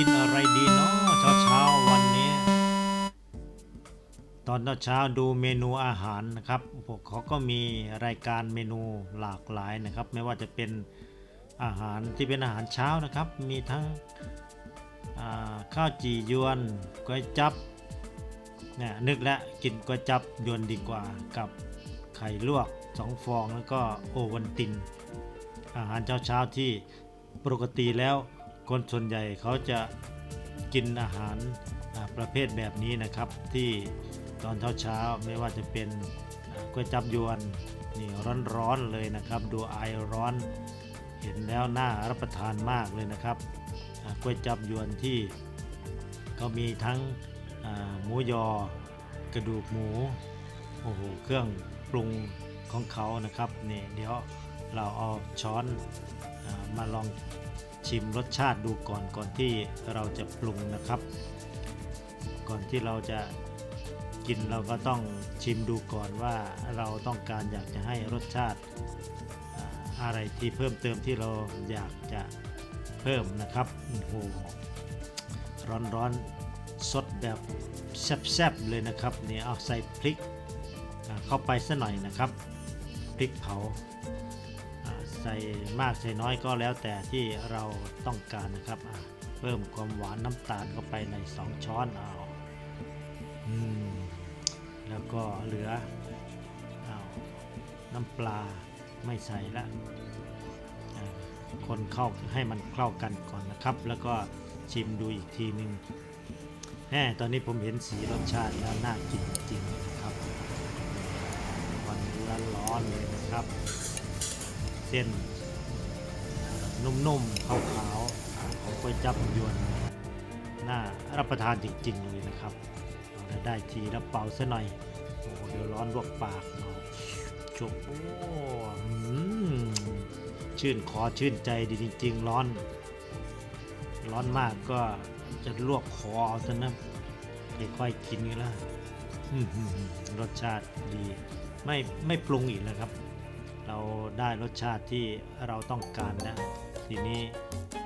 กินอะไรดีเนาะเช้าเช้าวันนี้ ตอนเช้าดูเมนูอาหารนะครับพวกเขาก็มีรายการเมนูหลากหลายนะครับ ไม่ว่าจะเป็นอาหารที่เป็นอาหารเช้านะครับ มีทั้งข้าวจียวนก๋วยจับเนี่ยนึกแล้วกินก๋วยจับยวนดีกว่ากับไข่ลวกสองฟองแล้วก็โอวันติน อาหารเช้าๆที่ปกติแล้ว คนส่วนใหญ่เขาจะกินอาหารประเภทแบบนี้นะครับที่ตอนเช้าๆไม่ว่าจะเป็นก๋วยจับยวนนี่ร้อนๆเลยนะครับ ดูไอร้อนเห็นแล้วน่ารับประทานมากเลยนะครับก๋วยจับยวนที่ก็มีทั้งหมูยอกระดูกหมูโอ้โหเครื่องปรุงของเขานะครับนี่เดี๋ยวเราเอาช้อนอมาลอง ชิมรสชาติดูก่อนก่อนที่เราจะปรุงนะครับ ก่อนที่เราจะกินเราก็ต้องชิมดูก่อนว่าเราต้องการอยากจะให้รสชาติอะไรที่เพิ่มเติมที่เราอยากจะเพิ่มนะครับโอ้โหร้อนร้อนสดแบบแซ่บๆเลยนะครับนี่เอาใส่พริกเข้าไปสัหน่อยนะครับพริกเผา ใส่มากใส่น้อยก็แล้วแต่ที่เราต้องการนะครับเพิ่มความหวานน้ำตาลเข้าไปใน 2 ช้อนเอาอืมแล้วก็เหลือเอาน้ำปลาไม่ใส่ละคนเข้าให้มันเข้ากันก่อนนะครับ แล้วก็ชิมดูอีกทีหนึ่งแหมตอนนี้ผมเห็นสีรสชาติแล้วน่ากินจริงๆนะครับวันร้อนๆเลยนะครับ เส้น นุ่มๆขาวๆของก๋วยจับยวนน่ารับประทานจริงๆเลยนะครับเอาได้ทีแล้วเป่าซะหน่อยโอ้เดี๋ยวร้อนลวกปากเอาชมโอ้อืมชื่นคอชื่นใจดีจริง ๆ ร้อน ร้อนมากก็จะลวกคอเอาซะนะไม่ค่อยกินกันแล้วรสชาติดี ไม่ไม่ปรุงอีกแล้วครับ เราได้รสชาติที่เราต้องการแล้วทีนี้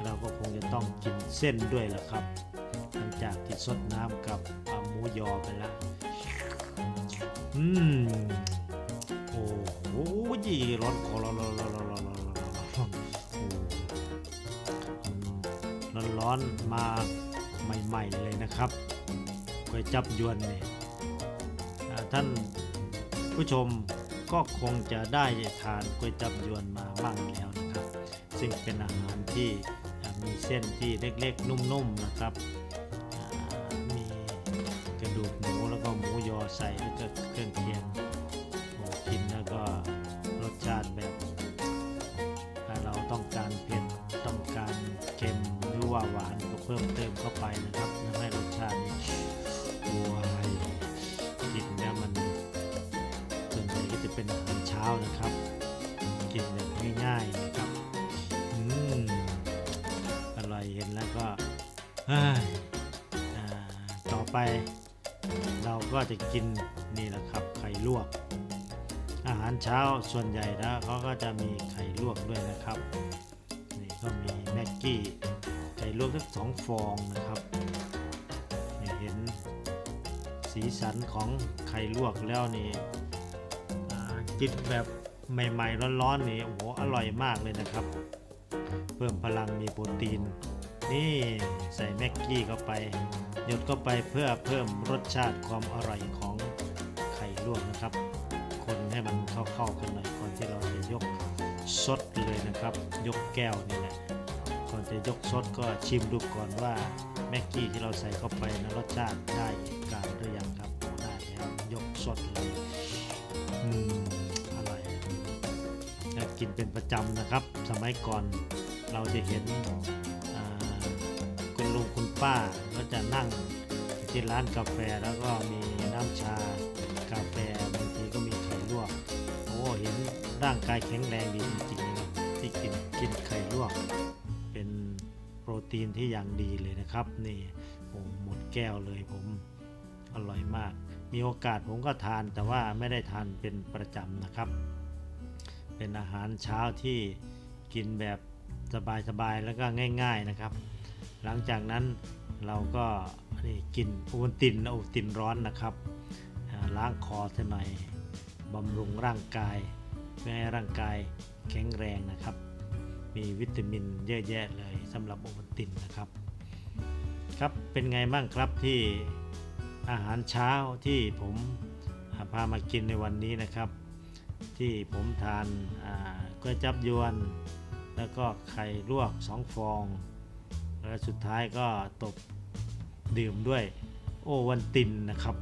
เราก็คงจะต้องกินเส้นด้วยแหละครับ หลังจากที่สดน้ำกับหมูยอไปแล้วอืมโอ้โหร้อนคอร้อนร้อนร้อนร้อนร้อนร้อนร้อนร้อนโอ้ร้อนร้อนมาใหม่ๆเลยนะครับก๋วยจับยวนเนี่ยอ่าท่านผู้ชม ก็คงจะได้ทานก๋วยจับยวนมาบ้างแล้วนะครับ ซึ่งเป็นอาหารที่มีเส้นที่เล็กๆ นุ่มๆนะครับานะครับกินแบบง่ายๆนะครับอืมอร่อยเห็นแล้วก็อ่าต่อไป เราก็จะกินนี่แหละครับไข่ลวก อาหารเช้าส่วนใหญ่แล้วเขาก็จะมีไข่ลวกด้วยนะครับนี่ก็มีแม็กกี้ไข่ลวกทั้งสองฟองนะครับเห็นสีสันของไข่ลวกแล้วนี่ อ่ากินแบบใหม่ๆ ร้อนๆนี่โอ้โหอร่อยมากเลยนะครับ เพิ่มพลังมีโปรตีน นี่ใส่แม็กกี้เข้าไป หยดเข้าไปเพื่อเพิ่มรสชาติความอร่อยของไข่ลวกนะครับ คนให้มันเข้าๆกันหน่อยก่อนที่เราจะยกซดเลยนะครับ ยกแก้วนี่แหละก่อนจะยกซดก็ชิมดูก่อนว่าแม็กกี้ที่เราใส่เข้าไปนะรสชาติได้การหรือยังครับโอ้ได้แล้วยกสดเลย กินเป็นประจำนะครับ สมัยก่อนเราจะเห็นคุณลุงคุณป้าก็จะนั่งที่ร้านกาแฟแล้วก็มีน้ำชากาแฟบางทีก็มีไข่ลวกโอ้เห็นร่างกายแข็งแรงดีจริงๆนะครับที่กินกินไข่ลวก เป็นโปรตีนที่อย่างดีเลยนะครับ นี่โอ้หมดแก้วเลยผมอร่อยมาก มีโอกาสผมก็ทานแต่ว่าไม่ได้ทานเป็นประจำนะครับ เป็นอาหารเช้าที่กินแบบสบายๆแล้วก็ง่าย ๆนะครับ หลังจากนั้นเราก็นี่กินโอวัลตินโอวัลตินร้อนนะครับล้างคอซะหน่อยบำรุงร่างกายเพื่อให้ร่างกายแข็งแรงนะครับ มีวิตามินเยอะแยะเลยสำหรับโอวัลตินนะครับ ครับเป็นไงบ้างครับที่อาหารเช้าที่ผมพามากินในวันนี้นะครับ ที่ผมทานก๋วยจับยวน แล้วก็ไข่ลวกสองฟอง แล้วสุดท้ายก็ตบดื่มด้วยโอวันตินนะครับ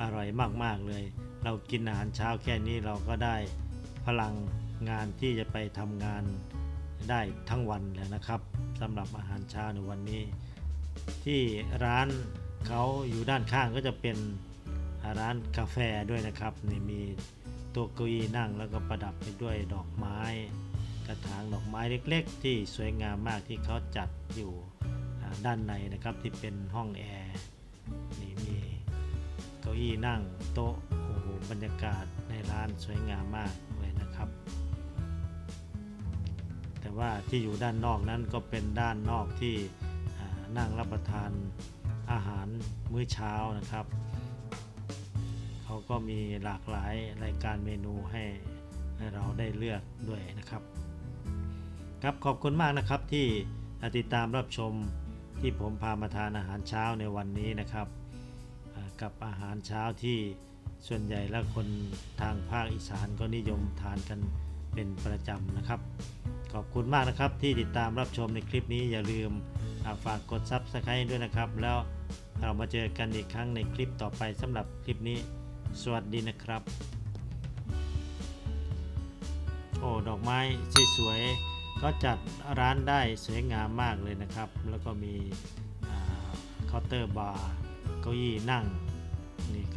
อร่อยมาก ๆ เลย เรากินอาหารเช้าแค่นี้เราก็ได้พลังงานที่จะไปทำงานได้ทั้งวันแล้วนะครับสำหรับอาหารเช้าในวันนี้ ที่ร้านเขาอยู่ด้านข้างก็จะเป็นร้านกาแฟด้วยนะครับนี่มี ต๊ะเก้าอี้นั่งแล้วก็ประดับไปด้วยดอกไม้ กระถางดอกไม้เล็กๆ ที่สวยงามมากที่เขาจัดอยู่ด้านในนะครับที่เป็นห้องแอร์นี่มีเก้าอี้นั่งโต๊ะโอ้โหบรรยากาศในร้านสวยงามมากเลยนะครับ แต่ว่าที่อยู่ด้านนอกนั้นก็เป็นด้านนอกที่นั่งรับประทานอาหารมื้อเช้านะครับ เขาก็มีหลากหลายรายการเมนูให้ให้เราได้เลือกด้วยนะครับ ครับขอบคุณมากนะครับที่ติดตามรับชมที่ผมพามาทานอาหารเช้าในวันนี้นะครับ กับอาหารเช้าที่ส่วนใหญ่แล้วคนทางภาคอีสานก็นิยมทานกันเป็นประจำนะครับ ขอบคุณมากนะครับที่ติดตามรับชมในคลิปนี้อย่าลืมาฝากกด Subscribe ด้วยนะครับ แล้วเรามาเจอกันอีกครั้งในคลิปต่อไปสำหรับคลิปนี้ สวัสดีนะครับ โอ้ดอกไม้สวยๆก็จัดร้านได้สวยงามมากเลยนะครับ แล้วก็มีเคาน์เตอร์บาร์เก้าอี้นั่ง